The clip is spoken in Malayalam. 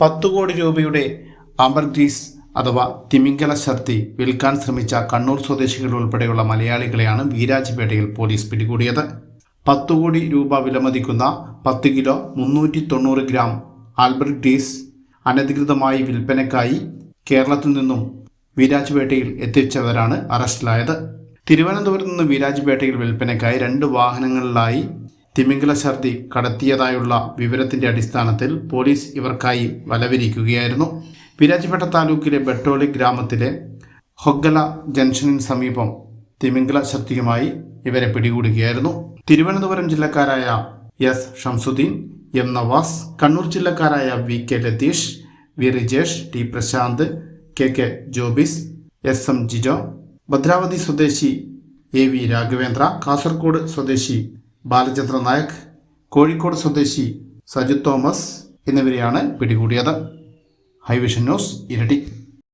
പത്തു കോടി രൂപയുടെ അമർജീസ് അഥവാ തിമിംഗല ശക്തി വിൽക്കാൻ ശ്രമിച്ച കണ്ണൂർ സ്വദേശികൾ ഉൾപ്പെടെയുള്ള മലയാളികളെയാണ് വീരാജ്പേട്ടയിൽ പോലീസ് പിടികൂടിയത്. പത്തു കോടി രൂപ വിലമതിക്കുന്ന പത്ത് കിലോ മുന്നൂറ്റി തൊണ്ണൂറ് ഗ്രാം ആൽബർട്ട് ഡീസ് അനധികൃതമായി വിൽപ്പനയ്ക്കായി കേരളത്തിൽ നിന്നും വീരാജ്പേട്ടയിൽ എത്തിച്ചവരാണ് അറസ്റ്റിലായത്. തിരുവനന്തപുരത്ത് നിന്ന് വീരാജ്പേട്ടയിൽ വിൽപ്പനയ്ക്കായി രണ്ട് വാഹനങ്ങളിലായി തിമിംഗല ഛർദി കടത്തിയതായുള്ള വിവരത്തിന്റെ അടിസ്ഥാനത്തിൽ പോലീസ് ഇവർക്കായി വലവിരിക്കുകയായിരുന്നു. വിരാജ്പേട്ട താലൂക്കിലെ ബെട്ടോളി ഗ്രാമത്തിലെ ഹൊഗ്ഗല ജംഗ്ഷനിന് സമീപം തിമിംഗല ഛർദിയുമായി ഇവരെ പിടികൂടുകയായിരുന്നു. തിരുവനന്തപുരം ജില്ലക്കാരായ S Shamsuddin M Navas Kannur ജില്ലക്കാരായ V K Latheesh V Rijesh T Prashanth K K Jobis S M Jijo Bhadravathi സ്വദേശി എ വി രാഘവേന്ദ്ര കാസർഗോഡ് സ്വദേശി ബാലചന്ദ്ര നായക് കോഴിക്കോട് സ്വദേശി സജിത് തോമസ് എന്നിവരെയാണ് പിടികൂടിയത്. ഹൈവിഷൻ ന്യൂസ് ഇരട്ടി.